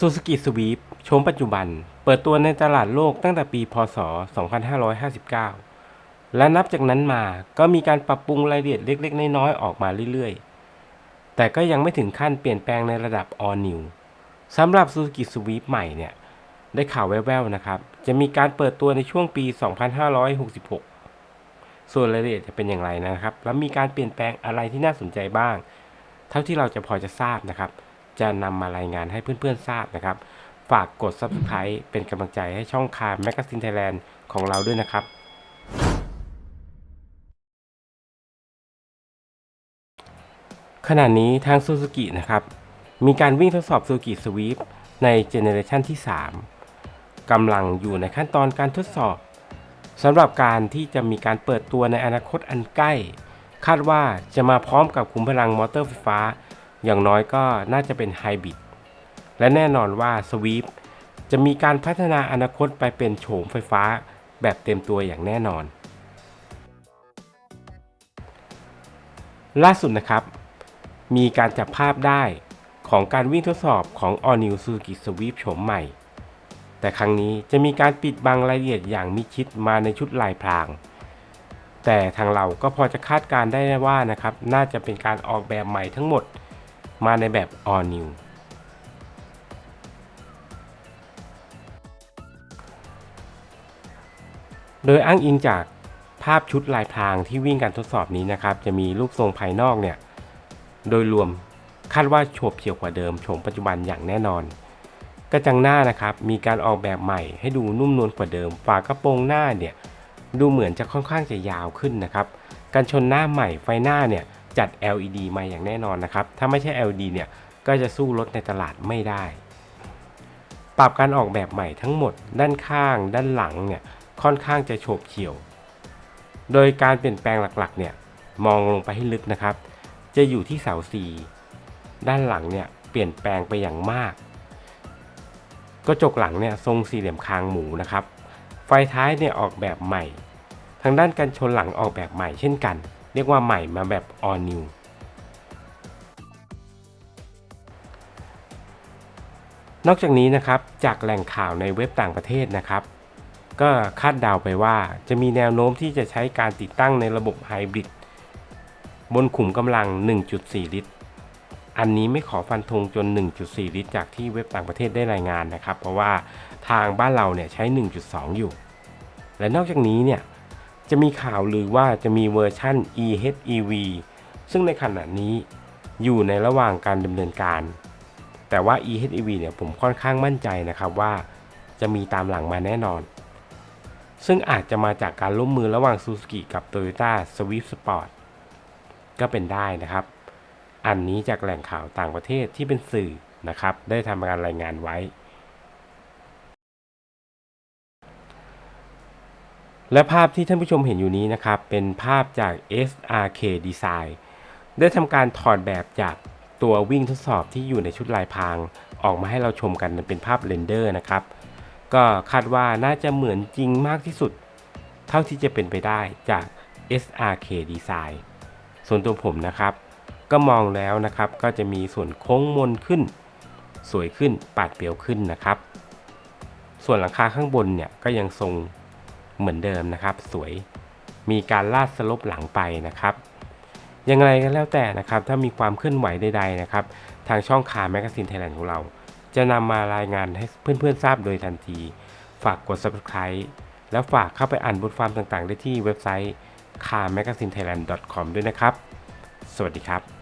Suzuki Swift โฉมปัจจุบัน เปิดตัวในตลาดโลกตั้งแต่ปีพศ 2559 และนับจากนั้นมาก็มีการปรับปรุงรายละเอียดเล็ก ๆ น้อยๆออกมาเรื่อยๆ แต่ก็ยังไม่ถึงขั้นเปลี่ยนแปลงในระดับ All New สำหรับ Suzuki Swift ใหม่เนี่ย ได้ข่าวแว่วๆนะครับ จะมีการเปิดตัวในช่วงปี 2566 ส่วนรายละเอียดจะเป็นอย่างไรนะครับ แล้วมีการเปลี่ยนแปลงอะไรที่น่าสนใจบ้าง เท่าที่เราจะพอจะทราบนะครับ จะนำมารายงานให้เพื่อนๆทราบนะครับ ฝากกด Subscribe เป็นกำลังใจให้ช่องคา Magazine Thailand ของเราด้วยนะครับ ขณะนี้ทาง Suzuki นะครับ มีการวิ่งทดสอบ Suzuki Swift ในเจเนเรชันที่ 3 กำลังอยู่ในขั้นตอนการทดสอบสำหรับการที่จะมีการเปิดตัวในอนาคตอันใกล้ คาดว่าจะมาพร้อมกับขุมพลังมอเตอร์ไฟฟ้า อย่างน้อยก็น่าจะเป็นไฮบริดและแน่นอนว่า Swift จะมีการพัฒนาอนาคตไปเป็นโฉมไฟฟ้าแบบเต็มตัวอย่างแน่นอน ล่าสุดนะครับ มีการจับภาพได้ของการวิ่งทดสอบของ All New Suzuki Swift โฉมใหม่ แต่ครั้งนี้จะมีการปิดบังรายละเอียดอย่างมิชิดมาในชุดลายพราง แต่ทางเราก็พอจะคาดการได้ว่านะครับ น่าจะเป็นการออกแบบใหม่ทั้งหมด มาในแบบ All New โดยอ้างอิงจากภาพชุดลายพรางที่วิ่งการทดสอบนี้นะครับ จะมีรูปทรงภายนอกเนี่ย โดยรวมคาดว่าโฉบเฉี่ยวกว่าเดิมโฉมปัจจุบันอย่างแน่นอน กระจังหน้านะครับ มีการออกแบบใหม่ให้ดูนุ่มนวลกว่าเดิม ฝากระโปรงหน้าเนี่ย ดูเหมือนจะค่อนข้างจะยาวขึ้นนะครับกันชนหน้าใหม่ไฟหน้าเนี่ย จัด LED มาอย่างแน่นอนนะครับ ถ้าไม่ใช่ LED เนี่ยก็จะสู้รถในตลาดไม่ได้ ปรับการออกแบบใหม่ทั้งหมด ด้านข้าง ด้านหลังเนี่ยค่อนข้างจะโฉบเฉี่ยว โดยการเปลี่ยนแปลงหลักๆเนี่ยมองลงไปให้ลึกนะครับ จะอยู่ที่เสาสีด้านหลังเนี่ยเปลี่ยนแปลงไปอย่างมาก กระจกหลังเนี่ยทรงสี่เหลี่ยมคางหมูนะครับ ไฟท้ายเนี่ยออกแบบใหม่ ทางด้านกันชนหลังออกแบบใหม่เช่นกัน เรียกว่าใหม่มาแบบ all new นอกจากนี้นะครับจากแหล่งข่าวในเว็บต่างประเทศนะครับ ก็คาดเดาไปว่าจะมีแนวโน้มที่จะใช้การติดตั้งในระบบไฮบริดบนขุมกำลัง 1.4 ลิตร อันนี้ไม่ขอฟันธงจน 1.4 ลิตร จากที่เว็บต่างประเทศได้รายงานนะครับ เพราะว่าทางบ้านเราเนี่ยใช้ 1.2 อยู่ และนอกจากนี้เนี่ย จะมีข่าวลือว่าจะมีเวอร์ชั่น EHEV ซึ่งในขณะนี้อยู่ในระหว่างการดำเนินการ แต่ว่า EHEV เนี่ยผมค่อนข้างมั่นใจนะครับว่าจะมีตามหลังมาแน่นอน ซึ่งอาจจะมาจากการร่วมมือระหว่าง Suzuki กับ Toyota Swift Sport ก็เป็นได้นะครับ อันนี้จากแหล่งข่าวต่างประเทศที่เป็นสื่อนะครับ ได้ทำการรายงานไว้ และภาพที่ท่านผู้ชมเห็นอยู่นี้นะครับ เป็นภาพจาก SRK Design ได้ทำการถอดแบบจากตัววิ่งทดสอบที่อยู่ในชุดลายพราง ออกมาให้เราชมกันเป็นภาพเรนเดอร์นะครับ ก็คาดว่าน่าจะเหมือนจริงมากที่สุด เท่าที่จะเป็นไปได้จาก SRK Design ส่วนตัวผมนะครับ ก็มองแล้วนะครับก็จะมีส่วนโค้งมนขึ้น สวยขึ้นปาดเปรียวขึ้นนะครับ ส่วนหลังคาข้างบนเนี่ยก็ยังทรง เหมือนเดิมนะครับ สวยมีการลาดสลบหลังไปนะครับยังไงก็แล้วแต่นะครับ ถ้ามีความเคลื่อนไหวใดๆนะครับ ทางช่องคาแมกกาซีนไทยแลนด์ของเรา จะนำมารายงานให้เพื่อนๆทราบโดยทันที ฝากกด subscribe แล้วฝากเข้าไปอ่านบทความต่างๆ ได้ที่เว็บไซต์ c a r m a g a z i n e t h a i l a n d c o m ด้วยนะครับ สวัสดีครับ